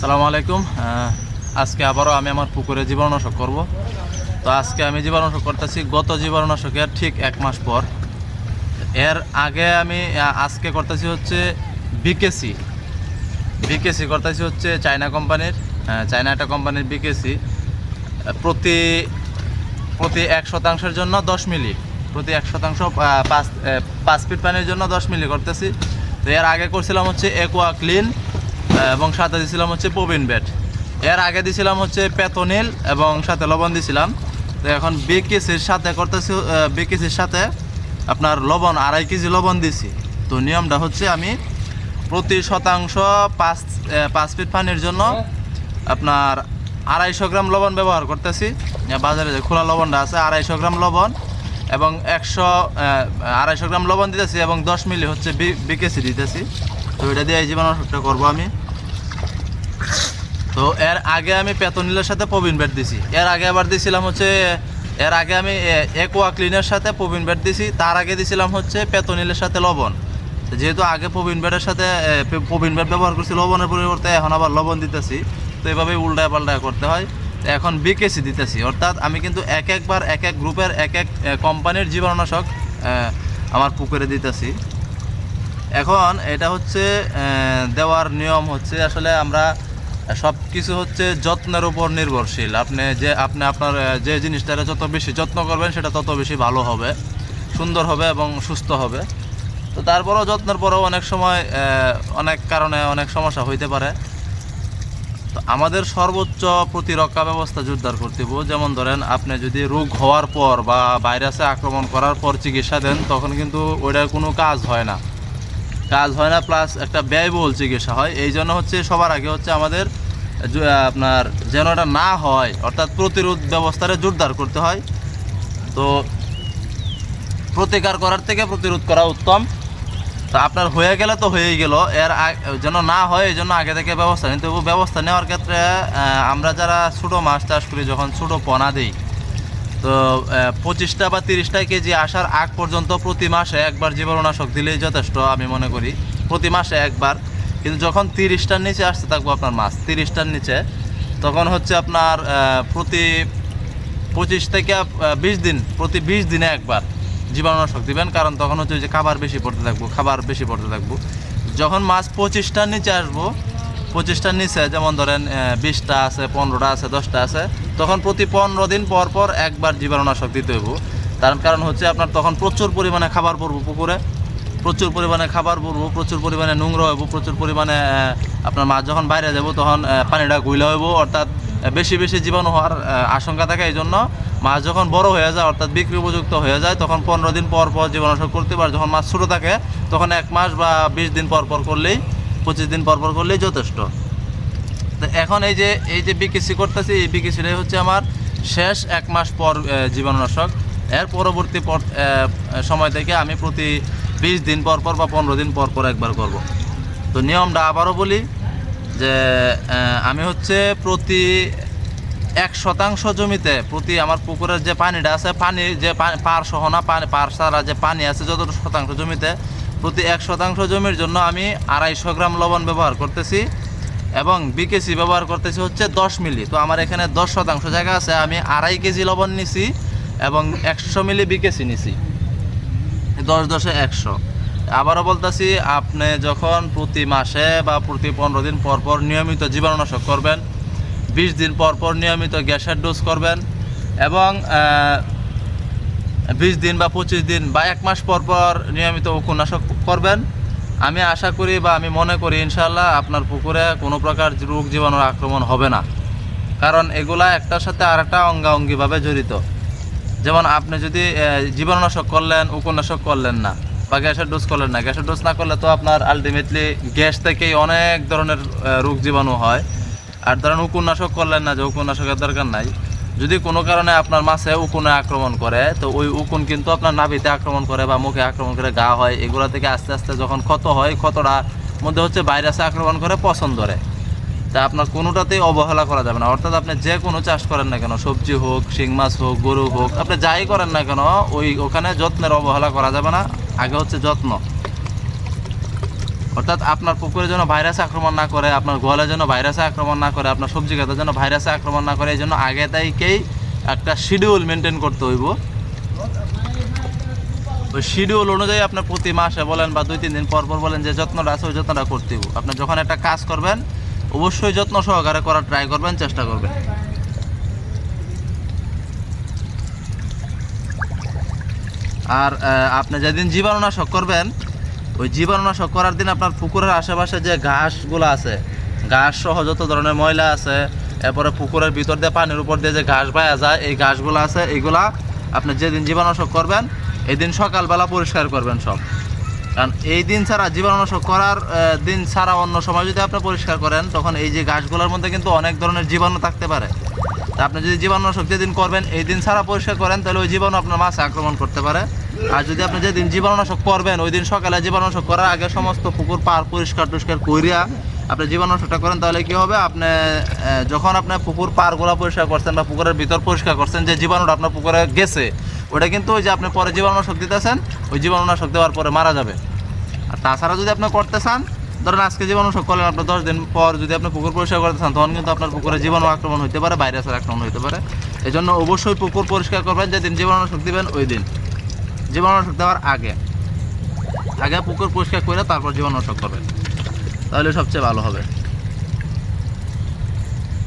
সালামু আলাইকুম। আজকে আবারও আমি আমার পুকুরে জীবাণুনাশক করব। তো আজকে আমি জীবাণুনাশক করতেছি গত জীবাণুনাশকের ঠিক এক মাস পর। এর আগে আমি আজকে করতেছি হচ্ছে বিকেসি। বিকেসি করতেছি হচ্ছে চায়না কোম্পানির চায়না একটা কোম্পানির বিকেসি, প্রতি প্রতি এক শতাংশের জন্য দশ মিলি। প্রতি এক শতাংশ পাঁচ পাঁচ ফিট পানির জন্য দশ মিলি করতেছি। তো এর আগে করছিলাম হচ্ছে একোয়া ক্লিন এবং সাথে দিছিলাম হচ্ছে প্রবীণ বেড এর আগে দিছিলাম হচ্ছে পেতনিল এবং সাথে লবণ দিছিলাম। তো এখন বিকেসির সাথে করতেছি বিকেসির সাথে আপনার লবণ, আড়াই কেজি লবণ দিছি। তো নিয়মটা হচ্ছে আমি প্রতি শতাংশ পাঁচ পাঁচ ফিট পানির জন্য আপনার আড়াইশো গ্রাম লবণ ব্যবহার করতেছি। বাজারে যে খোলা লবণটা আছে, আড়াইশো গ্রাম লবণ এবং একশো আড়াইশো গ্রাম লবণ দিতেছি এবং দশ মিলি হচ্ছে বিকেসি দিতেছি। তো এটা দিয়ে এই জীবাণুটা করব আমি। তো এর আগে আমি পেতনিলের সাথে প্রবীণ বেড দিছি। এর আগে আবার দিছিলাম হচ্ছে, এর আগে আমি একোয়া ক্লিনের সাথে প্রবীণ ব্যাট দিছি, তার আগে দিছিলাম হচ্ছে পেতনিলের সাথে লবণ। যেহেতু আগে প্রবীণ ব্যাটের সাথে প্রবীণ বেড ব্যবহার করছি, লবণের পরিবর্তে এখন আবার লবণ দিতেছি। তো এভাবেই উল্টায় পাল্টায় করতে হয়। এখন বিকেসি দিতেছি। অর্থাৎ আমি কিন্তু এক একবার, এক এক গ্রুপের, এক এক কোম্পানির জীবাণুনাশক আমার পুকুরে দিতেছি। এখন এটা হচ্ছে দেওয়ার নিয়ম হচ্ছে আসলে আমরা সব কিছু হচ্ছে যত্নের উপর নির্ভরশীল। আপনি যে, আপনি আপনার যে জিনিসটারে যত বেশি যত্ন করবেন, সেটা তত বেশি ভালো হবে, সুন্দর হবে এবং সুস্থ হবে। তো তারপরেও যত্নের পরেও অনেক সময় অনেক কারণে অনেক সমস্যা হইতে পারে। তো আমাদের সর্বোচ্চ প্রতিরক্ষা ব্যবস্থা জোরদার করতে হবে যেমন ধরেন, আপনি যদি রোগ হওয়ার পর বা ভাইরাসে আক্রমণ করার পর চিকিৎসা দেন, তখন কিন্তু ওইটার কোনো কাজ হয় না। কাজ হয় না, প্লাস একটা ব্যয়বহুল চিকিৎসা হয়। এই জন্য হচ্ছে সবার আগে হচ্ছে আমাদের আপনার যেন এটা না হয়, অর্থাৎ প্রতিরোধ ব্যবস্থাটা জোরদার করতে হয়। তো প্রতিকার করার থেকে প্রতিরোধ করা উত্তম। তো আপনার হয়ে গেলে তো হয়েই গেল। এর যেন না হয়, এই জন্য আগে থেকে ব্যবস্থা নিতে হবে। ব্যবস্থা নেওয়ার ক্ষেত্রে আমরা যারা ছোটো মাছ চাষ করি, যখন ছোটো পোনা দিই, তো পঁচিশটা বা তিরিশটা কেজি আসার আগ পর্যন্ত প্রতি মাসে একবার জীবাণুনাশক দিলেই যথেষ্ট, আমি মনে করি। প্রতি মাসে একবার। কিন্তু যখন তিরিশটার নিচে আসতে থাকব আপনার মাছ, তিরিশটার নিচে, তখন হচ্ছে আপনার প্রতি পঁচিশ থেকে বিশ দিন, প্রতি বিশ দিনে একবার জীবাণুনাশক দিবেন, কারণ তখন হচ্ছে যে খাবার বেশি পড়তে থাকব, খাবার বেশি পড়তে থাকব। যখন মাছ পঁচিশটার নিচে আসব, পঁচিশটার নিচে যেমন ধরেন বিশটা আছে, পনেরোটা আছে, দশটা আছে, তখন প্রতি পনেরো দিন পর পর একবার জীবাণুনাশক দিতে হইব। তার কারণ হচ্ছে আপনার তখন প্রচুর পরিমাণে খাবার পড়ব পুকুরে প্রচুর পরিমাণে খাবার পড়ব প্রচুর পরিমাণে নোংরা হইব, প্রচুর পরিমাণে আপনার মাছ যখন বাইরে যাব তখন পানিটা গুইলা হইব, অর্থাৎ বেশি বেশি জীবাণু হওয়ার আশঙ্কা থাকে এই জন্য মাছ যখন বড় হয়ে যায়, অর্থাৎ বিক্রি উপযুক্ত হয়ে যায়, তখন পনেরো দিন পর পর জীবাণুনাশক করতে পারে। যখন মাছ ছোটো থাকে, তখন এক মাস বা বিশ দিন পর পর করলেই, পঁচিশ দিন পর পর করলেই যথেষ্ট। এখন এই যে এই যে বিকিসি করতেছি, এই বিকিসিটাই হচ্ছে আমার শেষ এক মাস পর জীবাণুনাশক। এর পরবর্তী পর সময় থেকে আমি প্রতি বিশ দিন পর পর বা পনেরো দিন পর পর একবার করব। তো নিয়মটা আবারও বলি যে আমি হচ্ছে প্রতি এক শতাংশ জমিতে প্রতি আমার পুকুরের যে পানিটা আছে, পানি যে পার সহ না, পানি পার সারা যে পানি আছে যত শতাংশ জমিতে, প্রতি এক শতাংশ জমির জন্য আমি আড়াইশো গ্রাম লবণ ব্যবহার করতেছি এবং বিকেসি ব্যবহার করতেছি হচ্ছে দশ মিলি। তো আমার এখানে দশ শতাংশ জায়গা আছে, আমি আড়াই কেজি লবণ নিছি এবং একশো মিলি বিকেসি নিছি। দশ দশে একশো। আবারও বলতেছি, আপনি যখন প্রতি মাসে বা প্রতি পনেরো দিন পর পর নিয়মিত জীবাণুনাশক করবেন, বিশ দিন পর পর নিয়মিত গ্যাসের ডোজ করবেন এবং বিশ দিন বা পঁচিশ দিন বা এক মাস পর পর নিয়মিত উপন্যাসক করবেন, আমি আশা করি বা আমি মনে করি ইনশাল্লাহ আপনার পুকুরে কোনো প্রকার রোগ জীবাণুর আক্রমণ হবে না। কারণ এগুলা একটার সাথে আরেকটা অঙ্গাঙ্গিভাবে জড়িত। যেমন আপনি যদি জীবাণুনাশক করলেন উপন্যাসক করলেন না, বা গ্যাসের ডোজ করলেন না, গ্যাসের ডোজ না করলে তো আপনার আলটিমেটলি গ্যাস থেকেই অনেক ধরনের রোগ জীবাণু হয়। আর ধরেন উপন্যাসক করলেন না, যে উপন্যাসকের দরকার নাই। যদি কোনো কারণে আপনার মাছে উকুনে আক্রমণ করে, তো ওই উকুন কিন্তু আপনার নাভিতে আক্রমণ করে বা মুখে আক্রমণ করে, গা হয়, এগুলো থেকে আস্তে আস্তে যখন ক্ষত হয়, ক্ষতটা মধ্যে হচ্ছে ভাইরাসে আক্রমণ করে পছন্দ করে তা আপনার কোনোটাতেই অবহেলা করা যাবে না। অর্থাৎ আপনি যে কোনো চাষ করেন না কেন, সবজি হোক, শিং মাছ হোক, গরু হোক, আপনি যাই করেন না কেন, ওই ওখানে যত্নের অবহেলা করা যাবে না, আগে হচ্ছে যত্ন। অর্থাৎ আপনার পুকুরে যেন ভাইরাস আক্রমণ না করে, আপনার গোয়ালে যেন ভাইরাসে আক্রমণ না করে, আপনার সবজি গাছের যেন ভাইরাসে আক্রমণ না করে, এই জন্য আগে থেকেই একটা শিডিউল মেনটেন করতে হইব। ওই শিডিউল অনুযায়ী আপনার প্রতি মাসে বলেন বা দুই, তিন দিন পর পর বলেন যে যত্নটা আছে, ওই যত্নটা করতে হইব। আপনি যখন একটা কাজ করবেন অবশ্যই যত্ন সহকারে করার ট্রাই করবেন, চেষ্টা করবেন। আর আপনি যেদিন জীবাণুনাশক করবেন, ওই জীবাণুনাশক করার দিন আপনার পুকুরের আশেপাশে যে ঘাসগুলো আছে, ঘাস সহ যত ধরনের ময়লা আছে, এরপরে পুকুরের ভিতর দিয়ে, পানির উপর দিয়ে যে ঘাস পাওয়া যায়, এই ঘাসগুলো আছে এইগুলা আপনি যেদিন জীবাণুনাশক করবেন এই দিন সকালবেলা পরিষ্কার করবেন সব। কারণ এই দিন ছাড়া জীবাণুনাশক করার দিন ছাড়া অন্য সময় যদি আপনি পরিষ্কার করেন, তখন এই যে ঘাসগুলোর মধ্যে কিন্তু অনেক ধরনের জীবাণু থাকতে পারে। তা আপনি যদি জীবাণুনাশক যেদিন করবেন, এই দিন ছাড়া পরিষ্কার করেন, তাহলে ওই জীবাণু আপনার মাছে আক্রমণ করতে পারে। আর যদি আপনি যেদিন জীবাণুনাশক করবেন, ওই দিন সকালে জীবাণুনাশক করার আগে সমস্ত পুকুর পার পরিষ্কার টুষ্কার কইরিয়া আপনি জীবাণুনাশকটা করেন, তাহলে কি হবে? আপনি যখন আপনি পুকুর পারগুলো পরিষ্কার করছেন বা পুকুরের ভিতর পরিষ্কার করছেন, যে জীবাণুটা আপনার পুকুরে গেছে ওটা কিন্তু ওই যে আপনি পরে জীবাণুনাশক দিতেছেন, ওই জীবাণুনাশক দেওয়ার পরে মারা যাবে। আর তাছাড়া যদি আপনি করতে চান, ধরেন আজকে জীবাণুনাশক করলেন আপনার দশ দিন পর যদি আপনি পুকুর পরিষ্কার করতে চান, তখন কিন্তু আপনার পুকুরে জীবাণু আক্রমণ হতে পারে, ভাইরাসের আক্রমণ হতে পারে। এই জন্য অবশ্যই পুকুর পরিষ্কার করবেন, যেদিন জীবাণুনাশক দিবেন, ওই দিন। জীবাণুনাশক দেওয়ার আগে। আগে পুকুর পরিষ্কার করে তারপর জীবাণুনাশক করবেন। তাহলে সবচেয়ে ভালো হবে।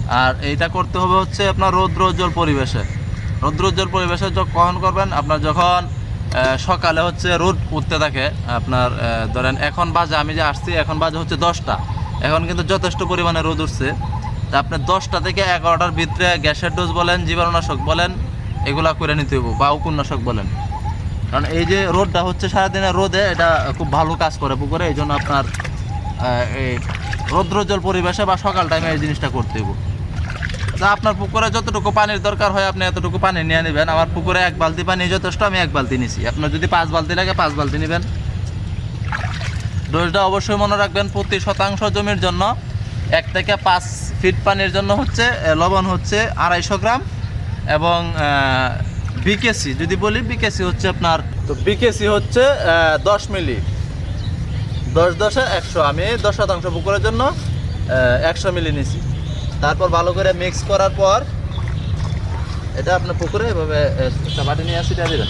আর এইটা করতে হবে হচ্ছে আপনার রৌদ্রোজ্জ্বল পরিবেশে। রৌদ্রোজ্জ্বল পরিবেশে কখন করবেন। আপনার যখন সকালে হচ্ছে রোদ উঠতে থাকে, আপনার ধরেন এখন বাজে, আমি যে আসছি, এখন বাজে হচ্ছে দশটা। এখন কিন্তু যথেষ্ট পরিমাণে রোদ উঠছে। তা আপনি দশটা থেকে এগারোটার ভিতরে গ্যাসের ডোজ বলেন, জীবাণুনাশক বলেন, এগুলা করে নিতে হইব, বা উপন্যাসক বলেন। কারণ এই যে রোদটা হচ্ছে সারাদিনের রোদে, এটা খুব ভালো কাজ করে পুকুরে, এই জন্য আপনার এই রৌদ্রোজ্জ্বল পরিবেশে বা সকাল টাইমে এই জিনিসটা করতে হইব। তা আপনার পুকুরে যতটুকু পানির দরকার হয় আপনি এতটুকু পানি নিয়ে নেবেন। আমার পুকুরে এক বালতি পানি যথেষ্ট, আমি এক বালতি নিছি। আপনার যদি পাঁচ বালতি লাগে, পাঁচ বালতি নেবেন। ডোজটা অবশ্যই মনে রাখবেন, প্রতি শতাংশ জমির জন্য এক থেকে পাঁচ ফিট পানির জন্য হচ্ছে লবণ হচ্ছে আড়াইশো গ্রাম এবং বিকেসি, যদি বলি বিকেসি হচ্ছে আপনার তো বিকেসি হচ্ছে দশ মিলি। দশ দশে একশো। আমি দশ শতাংশ পুকুরের জন্য একশো মিলি নিছি। তারপর ভালো করে মিক্স করার পর, এটা আপনার পুকুরে এভাবে চাপাটি নিয়ে আসি দিয়ে দেবেন।